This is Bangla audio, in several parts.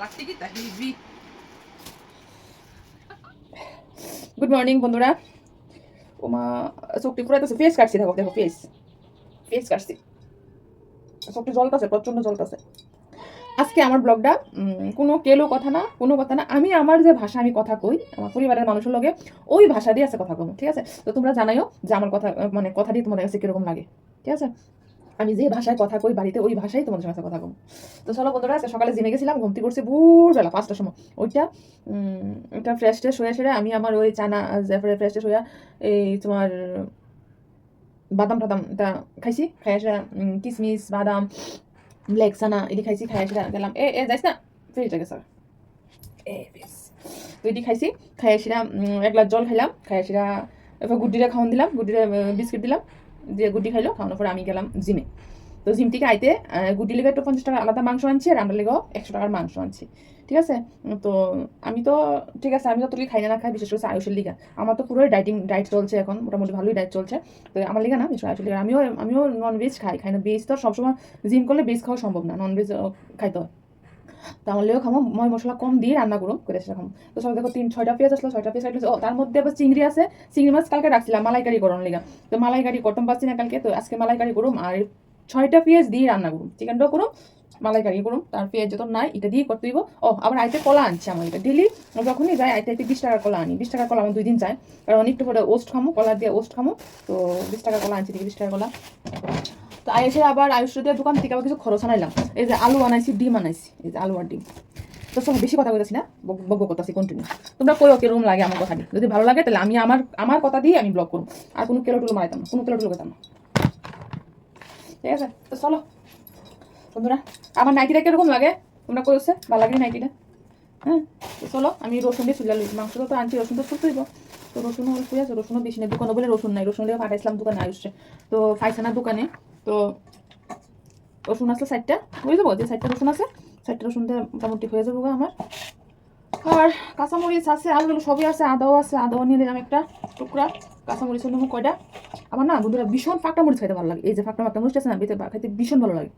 কালারটি কি তা হেভি গুড মর্নিং বন্ধুরা। ওমা চোখটি ফুরাইতেছে ফেস কাটছি, দেখো দেখো ফেস ফেস কাটছি। চোখটি জ্বলতেছে, প্রচণ্ড জ্বলতেছে। আজকে আমার ব্লগটা কোনো কেলো কথা না, কোনো কথা না, আমি আমার যে ভাষা, আমি কথা কই, আমার পরিবারের মানুষের লগে, ওই ভাষা দিয়ে আছে কথা কম ঠিক আছে? তো তোমরা জানাইও যে আমার কথা মানে কথা দিয়ে তোমাদের কাছে কীরকম লাগে, ঠিক আছে? আমি যে ভাষায় কথা কই বাড়িতে, ওই ভাষাই তোমাদের সাথে কথা কম তো চলো বন্ধুরা, আজকে সকালে জিমে গেছিলাম ঘুমতি করছে ভোরবেলা পাঁচটার সময়। ওইটা ওইটা ফ্রেশ ট্রেশ হয়ে সেরে আমি আমার ওই চানা, জাফরে ফ্রেশ ট্রেশ হইয়া এই তোমার বাদাম টাদাম এটা খাইছি খাই আসা কিসমিস, বাদাম ব্ল্যাক চানা এটি খাইছি খাই আসা গেলাম। এ এ, যাইস না ফ্রিজটা গেছে। এ তো এটি খাইছি খাই আসিরা এক গ্লাস জল খাইলাম খাই আসিরা এবার গুড্ডিরা খাওয়ান দিলাম, গুড্ডিরা বিস্কিট দিলাম। দিয়ে গুটি খাইলো, খাওয়ানোর পরে আমি গেলাম জিমে। তো জিম থেকে আইতে গুড্ডি লেগে একটু পঞ্চাশ টাকার আলাদা মাংস আনছি আর আমরা লেগেও একশো টাকার মাংস আনছি। ঠিক আছে? তো আমি তো, ঠিক আছে, আমি যতটুকু খাই না খাই, বিশেষ করে আয়ুষের লিগা। আমার তো পুরোই ডাইটিং ডাইট চলছে এখন, মোটামুটি ভালোই ডাইট চলছে। তো আমার লিগা না, বিশেষ আয়ুষের লিগা। আমিও আমিও নন ভেজ খাই খাই না। ভেজ তো সবসময় জিম করলে ভেজ খাওয়া সম্ভব না নন ভেজ খাইতে হয়। তো আমার লেগেও খামো ময় মশলা কম দিয়ে রান্না করো করে সেটা তো সব দেখো তিন, ছয়টা পেঁয়াজ আসলো ছয়টা পেঁয়াজ কাটলো ও তার মধ্যে আবার চিংড়ি আছে, চিংড়ি মাছ কালকে রাখছিলাম মালাইকারি করুন লিগা। তো মালাইকারি কটম পাচ্ছি না কালকে? তো আজকে মালাইকারি করুম আর ছয়টা পেঁয়াজ দিয়ে রান্না করুম চিকেনটাও করুম মালাইকারি করুম তার পেঁয়াজ যত নাই এটা দিয়ে করতে দিব ও আবার আইতে কলা আনছে আমার এটা ডেলি যখনই যাই আইতে আইতে বিশ টাকার কলা আনি। বিশ টাকার কলা আমার দুই দিন যায়। কারণ অনেকটা পরে ওস্ট খামো, কলা দিয়ে ওস্ট খামো। তো বিশ টাকার কলা আনছি দেখি, বিশ টাকার কলা। আয়ুষে আবার আয়ুষ দিয়ে দোকান থেকে আবার কিছু খরচ আনাইলাম। এই যে আলু আনাইছি, ডিম আনাইছি, এই যে আলু আর ডিম। তো সব বেশি কথা বলতেছি না, বক করতেছি কন্টিনিউ তোমরা কইও কীরকম লাগে আমার কথা দিয়ে যদি ভালো লাগে তাহলে আমি আমার আমার কথা দিয়ে আমি ব্লগ করব। আর কোনো কেলো টুলো মারাইতাম না, কোনো কেলো টুলো করতাম না। ঠিক আছে? তো চলো, বন্ধুরা, আমার নাইটিটা কীরকম লাগে? তোমরা কইছে ভালো লাগে নাইটিটা? হ্যাঁ? তো চলো, আমি রসুন দিয়ে চুলা মাংস তো আনছি, রসুন তো হইব। তো রসুন শুয়ে আছে রসুনও বেশি নেই, দোকানে বলে রসুন নাই। রসুন দিয়ে পাঠাইছিলাম দোকানে আয়ুষে। তো ফাইসানার দোকানে তো রসুন আসলে সাইডটা হয়ে যাব যে সাইডটা রসুন আছে? সাইডটা রসুন দিয়ে মোটামুটি হয়ে যাব আমার। আর কাঁচামরিচ আছে, আলুগুলো সবই আছে, আদাও আছে, আদাও নিয়ে নিলাম একটা টুকরা। কাঁচামরিচ হলো কয়টা? আমার না বন্ধুরা ভীষণ ফাঁকটা মরিচ খাইতে ভালো লাগে। এই যে ফাঁকটা ফাঁকটা মরিচ আছে না বেতে খাইতে ভীষণ ভালো লাগে।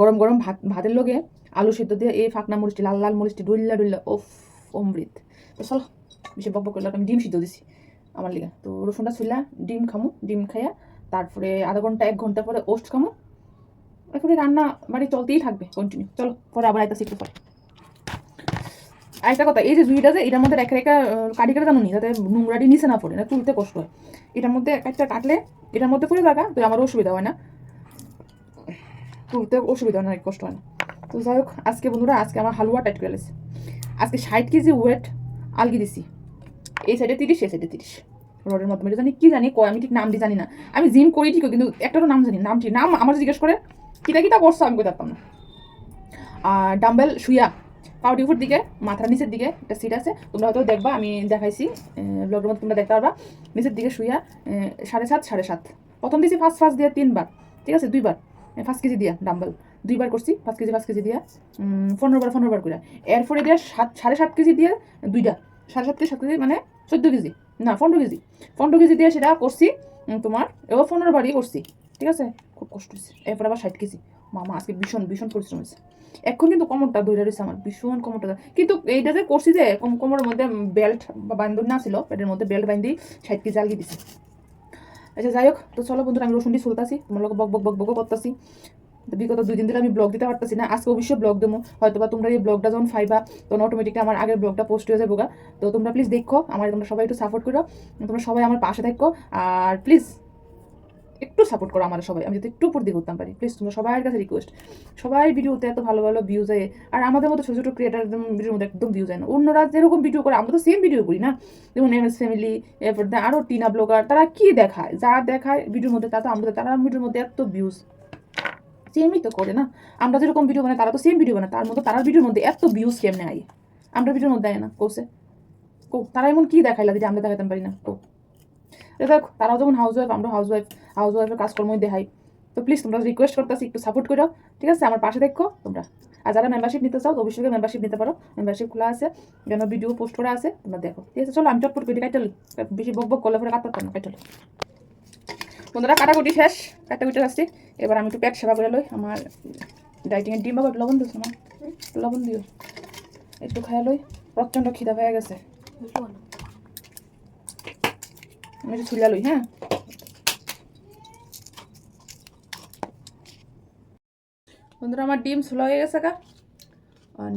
গরম গরম ভাত, ভাতের লগে আলু সিদ্ধ দিয়ে এই ফাঁকনা মরিচটি, লাল লাল মরিচটি ডুল্লা ডুল্লা ওফ অমৃত। তো চলো বেশি বক বক করলে আমি ডিম সিদ্ধ দিছি আমার লিগা। তো রসুনটা ছুইলা, ডিম খামু, ডিম খাইয়া তারপরে আধা ঘণ্টা, এক ঘণ্টা পরে ওস্ট খামু এরপরে রান্না বাড়ি চলতেই থাকবে কন্টিনিউ চলো, পরে আবার আইতাছি একটু পরে। আরেকটা কথা, এই যে জুইটা যে, এটার মধ্যে রেখে রেখে কাটি কাটা জানো নি, যাতে নোংরাটি নিচে না পড়ে না তুলতে কষ্ট হয়। এটার মধ্যে একটা কাটলে, এটার মধ্যে পড়ে থাকা তো আমার অসুবিধা হয় না। তুলতে অসুবিধা হয় না কষ্ট হয় না। তো যাই হোক, আজকে বন্ধুরা, আজকে আমার হালুয়া টাইট করে আজকে ষাট কেজি ওয়েট আলগি দিছি। এই সাইডে তিরিশ, এই সাইডে তিরিশ। রোডের এটা জানি কি জানি কয়, আমি ঠিক নামটি জানি না। আমি জিম করি ঠিক কিন্তু একটারও নাম জানি নামটি নাম আমার জিজ্ঞেস করে কিটা কিটা করছ? আমি পারতাম না। আর ডাম্বেল শুয়া পাউডি উপর দিকে, মাথার নিচের দিকে একটা সিট আছে। তোমরা হয়তো দেখবা, আমি দেখাইছি ব্লগের মধ্যে তোমরা দেখতে পারবা। নিচের দিকে শুয়া সাড়ে সাত সাড়ে সাত। প্রথম দিয়েছি ফার্স্ট ফার্স্ট দিয়ে তিনবার। ঠিক আছে, দুইবার। পাঁচ কেজি দিয়া ডাম্বেল দুইবার করছি পাঁচ কেজি পাঁচ কেজি দিয়া পনেরো বার পনেরো বার করে এরপরে দিয়ে সাত, সাড়ে সাত কেজি দিয়ে দুইটা। সাড়ে সাত কেজি সাত কেজি মানে চোদ্দ কেজি। না, পনেরো কেজি। পনেরো কেজি দিয়ে সেটা করছি তোমার, এবার পনেরো বারই করছি, ঠিক আছে? খুব কষ্ট হয়েছে। এরপর আবার ষাট কেজি। মামা, আজকে ভীষণ ভীষণ পরিশ্রম হয়েছে। এখন কিন্তু কোমরটা দৌড়ে রয়েছে আমার, ভীষণ কোমরটা কিন্তু এইটা যে করছি যে, কোম- কোমরের মধ্যে বেল্ট বা বান্ধব না ছিল, পেটের মধ্যে বেল্ট বান্ধি ষাট কেজি আলগি দিছি। আচ্ছা যাই হোক, তো চলো বন্ধুরা, আমি রসুনটি চলতেছি তোমার লোক বক বক বক বক করতেছি। বিগত দুই দিন ধরে আমি ব্লগ দিতে পারতেছি না। আজকে অবশ্যই ব্লগ দেবো। হয়তো বা তোমরা এই ব্লগটা যখন ফাইবা তখন অটোমেটিকলি আমার আগের ব্লগটা পোস্ট হয়ে যাব। তো তোমরা প্লিজ দেখো, আমার তোমরা সবাই একটু সাপোর্ট করো। তোমরা সবাই আমার পাশে থাকো। আর প্লিজ একটু সাপোর্ট করো আমার সবাই। আমি যদি একটু উপর দিয়ে করতাম পারি। প্লিজ তোমরা সবার কাছে রিকোয়েস্ট সবাই ভিডিওতে এত ভালো ভালো ভিউজ হয় আর আমাদের মতো ছোটো ছোটো ক্রিয়েটার ভিডিওর মধ্যে একদম ভিউ যায় না। অন্যরা যেরকম ভিডিও করে, আমরা তো সেম ভিডিও করি না। যেমন এম এস ফ্যামিলি এরপর আরও টিনা ব্লগার তারা কি দেখায়? যা দেখায় ভিডিওর মধ্যে, তা তো আমাদের, তারা ভিডিওর মধ্যে এত ভিউজ সেমই তো করে না। আমরা যেরকম ভিডিও বানাই, তারা তো সেম ভিডিও বানায়। তার মধ্যে তারার ভিডিওর মধ্যে এত ভিউজ কেমনে আই? আমরা ভিডিওর মধ্যে আয় না কৌছে কো, তারা এমন কি দেখাইলা যে আমরা দেখাতে পারি না? কো। দেখ, তারাও যখন হাউস ওয়াইফ আমরা হাউস ওয়াইফ হাউস ওয়াইফের কাজকর্মই দেখাই। তো প্লিজ তোমরা রিকোয়েস্ট করতেছি, একটু সাপোর্ট করো ঠিক আছে? আমার পাশে দেখো তোমরা। আর যারা মেম্বারশিপ নিতে চাও অবশ্যই মেম্বারশিপ নিতে পারো। মেম্বারশিপ খোলা আছে, যেন ভিডিও পোস্ট করা আছে, তোমরা দেখো। ঠিক আছে, চলো, আমি চটপট করে কাটালি বেশি বক বক করলে পরে কাটতে না কাটালি বন্ধুরা, কাটাকুটি শেষ, কাটাকুটি আসছি। এবার আমি একটু পেট সেবা করে লই, আমার ডাইটিংয়ের ডিম বাবা লবণ দিচ্ছ আমার লবণ দিও। একটু খাইয়া লই, প্রচণ্ড খিদা হয়ে গেছে। আমি একটু ছুলিয়া লই হ্যাঁ? বন্ধুরা, আমার ডিম ছোলা হয়ে গেছে কা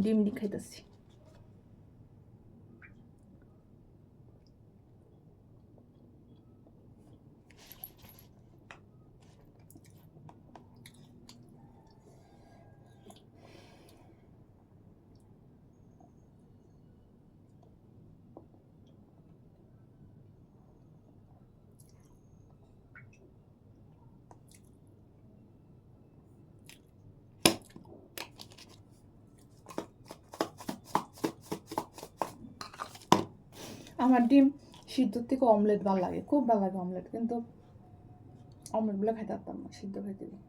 ডিম ডি খাইতেছি। আমার ডিম সিদ্ধর থেকে অমলেট ভালো লাগে, খুব ভালো লাগে অমলেট কিন্তু অমলেটগুলো খাইতে পারতাম না, সিদ্ধ খাইতে দিই।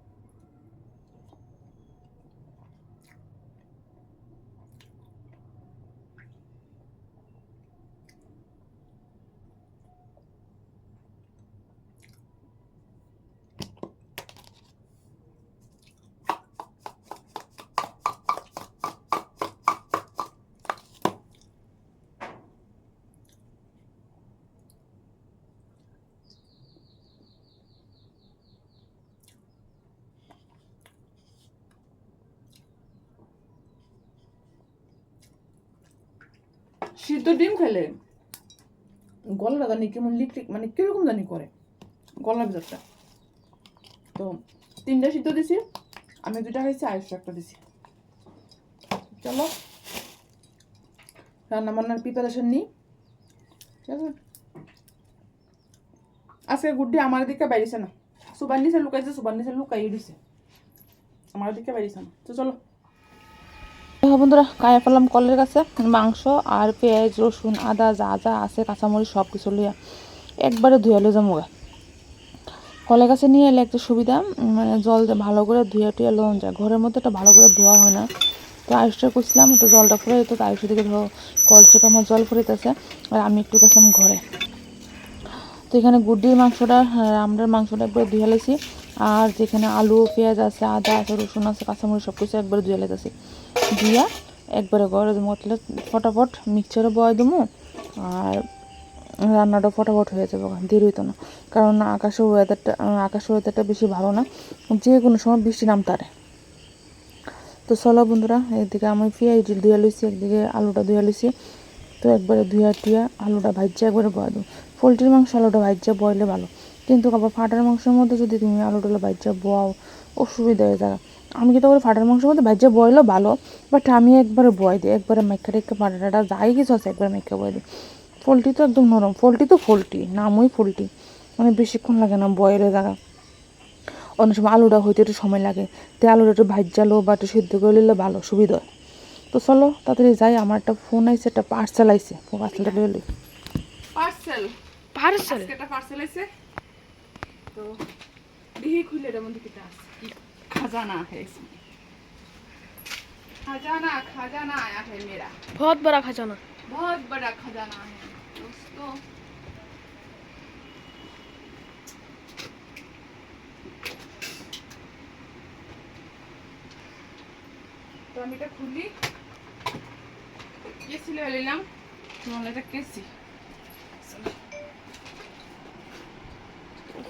সিদ্ধ ডিম খেলে গলাটা জানি কেমন লিক লিক মানে কীরকম জানি করে, গলার ভিতরটা। তো তিনটা সিদ্ধ দিছি, আমি দুটা খাইছি আয়ুষ একটা দিছি। চলো রান্না বান্নার প্রিপারেশন নিই। ঠিক আছে? আজকে গুড্ডি আমার দিকে বাইরেছে না। সুবান নিচে লুকাইছে সুবান নিচে লুকাই দিছে। আমার দিকে বাইরেছে না। তো চলো। হ্যাঁ বন্ধুরা কায়া ফেলাম কলের কাছে। মাংস আর পেঁয়াজ রসুন আদা যা যা আছে কাঁচামরিচ সব কিছু লিয়া একবারে ধুয়ে লো যাব কলের কাছে নিয়ে এলে একটা সুবিধা মানে জল ভালো করে ধুয়ে টুয়ে লোন যায়। ঘরের মধ্যে এটা ভালো করে ধোয়া হয় না। তো আয়ুষটা করছিলাম একটু জলটা ফুরে যেত তো আয়ুষ দিকে ধরো কল চেপে আমার জল ফুরিতেছে আর আমি একটু গেছিলাম ঘরে। তো এখানে গুড্ডির মাংসটা হ্যাঁ, আমরার মাংসটা একবার ধুয়ে লেছি আর যেখানে আলু পেঁয়াজ আছে আদা আছে রসুন আছে কাঁচামরিচ সব কিছু একবারে ধুয়ে লেতেছি দিয়া একবারে দেবো মতলে ফটাফট মিক্সচারে বয় দেবো আর রান্নাটা ফটাফট হয়ে যাবে দেরি হইতো না। কারণ আকাশের ওয়েদারটা আকাশের ওয়েদারটা বেশি ভালো না, যে কোনো সময় বৃষ্টি নামতারে তো চলো বন্ধুরা, এদিকে আমি পেঁয়াজ ধুয়ে লইছি, একদিকে আলুটা ধুয়ে লইছি। তো একবারে ধুয়া টুয়া আলুটা ভাজ্যা একবারে বয় দেবো। পোলট্রির মাংস আলুটা ভাজ্যা বয়লে ভালো। কিন্তু আবার ফাটার মাংসের মধ্যে যদি তুমি আলুটা ভাজ্যা বয়াও অসুবিধা হয়ে যায়। আমি কিন্তু করে ফাটার মাংসের মধ্যে ভাজ্যা বয়লো ভালো। বাট আমি একবারে বয় দিই একবারে মেখা টেক্কা ফাটাটা যাই কিছু আছে একবারে মেখা বয় দিই। পোলট্রি তো একদম নরম। পোলট্রি তো পোলট্রি নামই পোলট্রি। মানে বেশিক্ষণ লাগে না বয়েলের জায়গা। অনেক সময় আলুটা হইতে একটু সময় লাগে। তো আলুটা একটু ভাজ্যালো বা একটু সিদ্ধ করে নিলে ভালো সুবিধা হয়। তো চলো তাড়াতাড়ি যাই। আমার একটা ফোন আইছে একটা পার্সেল আইছে। পার্সেলটা পার্সেল পার্সেল একটা পার্সেল আইছে। তো দেখি খুলে এটার মধ্যে কিটা আছে। খাজানা है इसमें खजाना खजाना आया है मेरा बहुत बड़ा खजाना बहुत बड़ा खजाना है दोस्तों তো আমি এটা খুলি কেসি লয়ে নিলাম নহলে এটা কেসি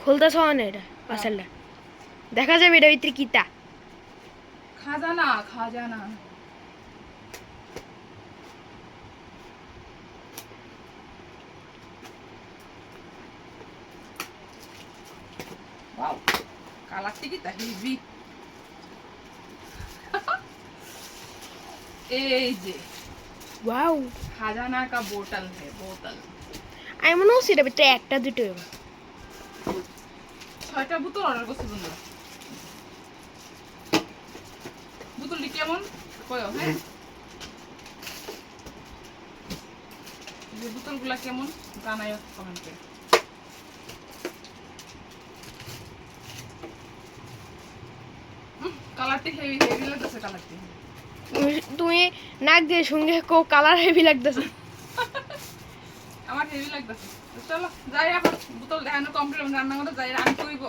খুলতেছ না এটা পার্সেলটা দেখা যাবে এটা ভিতরে কিতা। খাজানা খাজানা। Wow, কালারটি কি তা হেভি এই যে। ওয়াও খাজানা কা বোতল হে বোতল। আমি মনে হচ্ছে এটা একটা দুটো ছয়টা বোতল অর্ডার করছি বন্ধুরা। বোতলটি কেমন? কয়ো হ্যাঁ? যে বোতলগুলা কেমন? জানাইও কমেন্টে। কালারটি হেভি হেভি লাগতেছে কালারটি। তুমি- তুমি নাক দিয়ে সঙ্গে কো কালার হেভি লাগতেছে। আমার হেভি লাগতেছে। চলো যাই এখন বোতল দেখানো কমপ্লিট রান্না করে যাই রান করিব।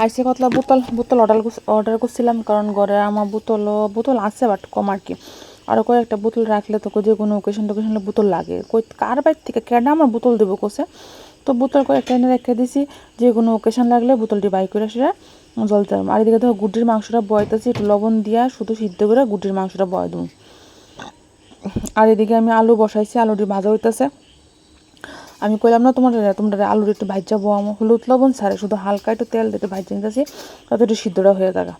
আইসি কতলা বোতল বোতল অর্ডার অর্ডার করছিলাম কারণ ঘরে আমার বোতল বোতল আছে বাট কম আর কি। আরও কয়েকটা বোতল রাখলে তো যে কোনো ওকেশন টোকেশনে বোতল লাগে। কই কার বাইর থেকে কেডা আমার বোতল দেবো কোসে? তো বোতল কয়েকটা এনে রেখে দিছি, যে কোনো ওকেশন লাগলে বোতলটি বাই করে সেটা জলতে আর এদিকে ধরো গুটির মাংসটা বয়তেছি, একটু লবণ দিয়া শুধু সিদ্ধ করে গুটির মাংসটা বয় দেবো। আর এদিকে আমি আলু বসাইছি, আলুটি ভাজা হইতেছে। আমি কইলাম, না, তোমার, তোমরা আলুর একটু ভাজা বম, হলুদ লবণ সারে শুধু হালকা একটু তেল একটু ভাজা নিতেছি তাতে একটু সিদ্ধটা হয়ে থাকা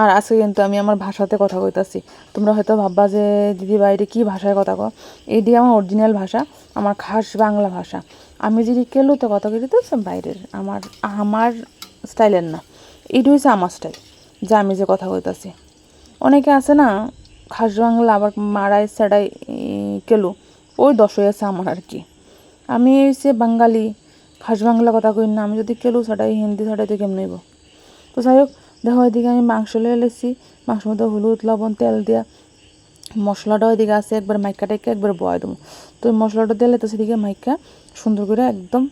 আর আজকে কিন্তু আমি আমার ভাষাতে কথা কইতাছি। তোমরা হয়তো ভাববা যে, দিদি বাইরে কী ভাষায় কথা কও? এটি আমার অরিজিনাল ভাষা, আমার খাস বাংলা ভাষা। আমি যদি কেলুতে কথা কই বাইরের, আমার আমার স্টাইলের না। এইটা হচ্ছে আমার স্টাইল, যে আমি যে কথা কইতাছি। অনেকে আছে না, খাস বাংলা আবার মারাই সাড়াই কেলু, ওই দশই আছে আমার আর কি। আমি হচ্ছে বাঙালি খাস বাংলা কথা কই না, আমি যদি কেলু ছাড়াই হিন্দি ছাড়াই তো কেমন নেব তো যাই হোক দেখো এদিকে আমি মাংস লিয়ে লেছি মাংসের মধ্যে হলুদ, লবণ, তেল দিয়া। মশলাটাও এদিকে আছে একবার মাইকা টাইকা একবার বয় দেবো তো মশলাটা দিলে তো সেদিকে মাইকা সুন্দর করে একদম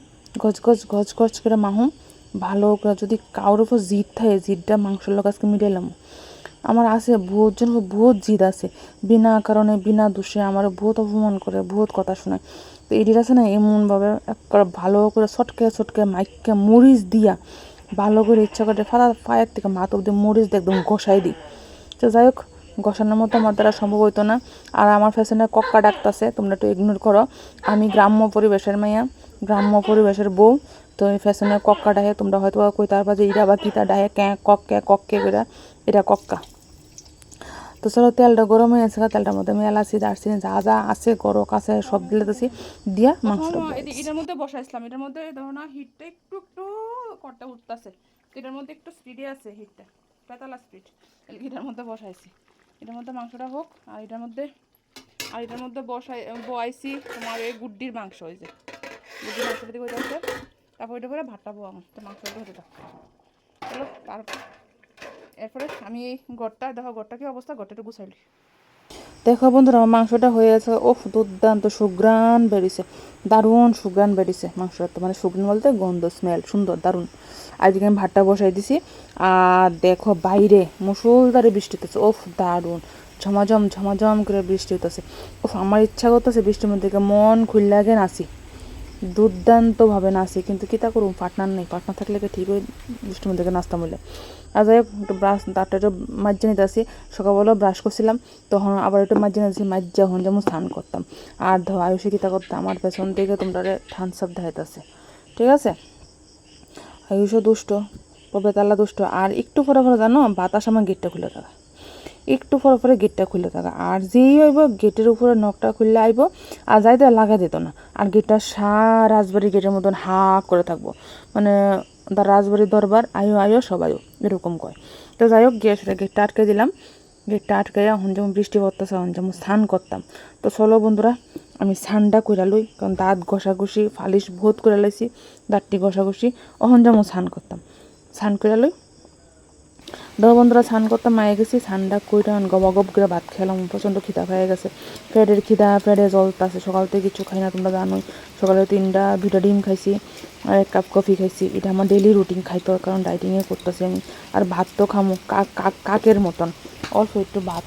গজ গজ গজ গজ করে মাহুম ভালো করে যদি কারোর উপর জিদ থাকে, জিদটা মাংসের লোক আজকে মিটাইলাম আমার আছে বহুত জন, বহুত জিদ আছে। বিনা কারণে বিনা দোষে আমার বহুত অপমান করে বহুত কথা শোনায়। তো এডির আছে না এমনভাবে একবার ভালো করে ছটকে ছটকে মাইককে মরিচ দিয়া ভালো করে ইচ্ছা করে ফাটা ফায়ার থেকে মাথা অব্দি মরিচ দিয়ে একদম ঘষাই দিই। তো যাই হোক, ঘষানোর মতো আমার দ্বারা সম্ভব হইতো না। আর আমার ফ্যাশনে কক্কা ডাকতেছে, তোমরা একটু ইগনোর করো। আমি গ্রাম্য পরিবেশের মাইয়া, গ্রাম্য পরিবেশের বউ। তো এই ফ্যাশনে কক্কা ডাহে তোমরা হয়তো কই তারপর যে ইরা বা কিতা ডাহে ক্যাঁ, কক কক্কে কক্কে করে এটা কক্কা তো চলো তেলটা গরম হয়ে গেছে তেলটার মধ্যে আমি এলাচি দারচিনি যা যা আছে গরক আছে সব দিলে দিছি। দিয়া মাংসটা দিছি। এটার মধ্যে বসাইছিলাম এটার মধ্যে ধরো না হিটটা একটু একটু করতে উঠতেছে। এটার মধ্যে একটু স্পিডে আছে হিটটা পেতালা স্পিড এটার মধ্যে বসাইছি। এটার মধ্যে মাংসটা হোক আর এটার মধ্যে আর এটার মধ্যে বসাই বয়াইছি তোমার এই গুড্ডির মাংস হয়েছে গুড্ডির মাংসটা দিয়ে হইতে তারপর এটা পরে ভাতটা তো মাংসটা হতে থাক চলো তারপর এরপরে আমি এই গড়টা, দেখো গড়টা কি অবস্থা? গড়টা একটু গুছাইলি দেখো বন্ধুরা মাংসটা হয়ে গেছে ওফ দুর্দান্ত সুগ্রান বেরিয়েছে, দারুণ সুগ্রান বেরিয়েছে মাংসটা তো। মানে সুগ্রান বলতে গন্ধ স্মেল সুন্দর, দারুণ। আজকে আমি ভাতটা বসাই দিছি, আর দেখো বাইরে মুসুলধারে বৃষ্টি হতেছে ওফ দারুণ। ঝমাঝম ঝমাঝম করে বৃষ্টি হতেছে ওফ আমার ইচ্ছা করতেছে বৃষ্টির মধ্যে মন খুললে আগে নাচি দুর্দান্তভাবে নাচি, কিন্তু কী তা করুন পার্টনার নেই। পার্টনার থাকলে ঠিক ওই মধ্যে গিয়ে নাচতাম বলে। আর যাই হোক, একটু ব্রাশ তারটা একটু মাজ্জা নিতে আসি। সকালবেলা ব্রাশ করছিলাম, তখন আবার একটু মাজ্জা নিতেছি মাজ্জা হন যেমন স্নান করতাম। আর ধো আয়ুষে কীতা করতাম, আমার পেছন থেকে তোমরা থানস আপ দেখাইতেছে। ঠিক আছে? আয়ুষও দুষ্ট বেতাল্লা দুষ্ট। আর একটু পরে পরে জানো, বাতাস আমার গেটটা খুলে থাকা একটু পরে পরে গেটটা খুলে থাকা আর যেই হইব, গেটের উপরে নখটা খুললে আইব, আর যাইতে লাগা দিত না। আর গেটটা সা রাজবাড়ি গেটের মতন হা করে থাকব। মানে দা রাজবাড়ির দরবার, আয়ো আয়ো, সবাইও, এরকম কয়। তো যাই হোক, গিয়ে সেটা গেটটা আটকে দিলাম। গেটটা আটকে এখন যেমন বৃষ্টি পড়তেছে এখন যেমন স্নান করতাম। তো চলো বন্ধুরা, আমি স্নানটা করে লই, কারণ দাঁত ঘষাঘষি, ফালিশ বহুত করে লাইছি, দাঁতটি ঘষাঘষি, অহন যেমন স্নান করতাম। স্নান করে লই দশ বন্ধুরা স্নান করতে মায়ে গেছি স্নানটা কইটা গবা গব করে ভাত খেলাম প্রচণ্ড খিদা হয়ে গেছে। ফ্রেডের খিদা ফ্রেডে জলতাছে সকাল থেকে কিছু খাই না, তোমরা জানোই। সকালে তিনটা দুইটা ডিম খাইছি, আর এক কাপ কফি খাইছি। এটা আমার ডেলি রুটিন খাইতে কারণ ডাইটিংয়ে করতেছি আমি। আর ভাত তো খামো কাক কাক কাকের মতন। অল্প একটু ভাত,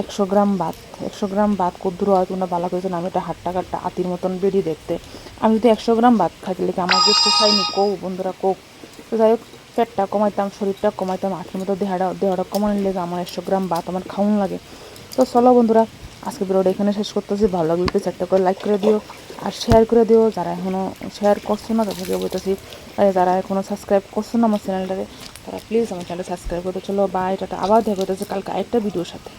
একশো গ্রাম ভাত, একশো গ্রাম ভাত কদ্দুর হয় তোমরা ভালো করেছেন আমি এটা হাট্টা কাটটা আতির মতন বেরিয়ে দেখতে। আমি যদি একশো গ্রাম ভাত খাইতে লিখে আমাকে পোষায়নি কৌ বন্ধুরা কোক তো যাই হোক পেটটা কমাইতাম, শরীরটা কমাইতাম, আঠের মতো দেহাটা, দেহটা কমানোর লেগে আমার একশো গ্রাম ভাত আমার খাওয়ান লাগে। তো চলো বন্ধুরা, আজকে ভিডিওটা এখানে শেষ করতেছি। ভালো লাগলে প্লিজ একটা করে লাইক করে দিও আর শেয়ার করে দিও। যারা এখনও শেয়ার করছ না, তাদেরকে বলতেছি যারা এখনও সাবস্ক্রাইব করছ না আমার চ্যানেলটাকে তারা প্লিজ আমার চ্যানেলটা সাবস্ক্রাইব করতে চলো বা এটা আবার দেখা করতেছে কালকে আরেকটা ভিডিওর সাথে।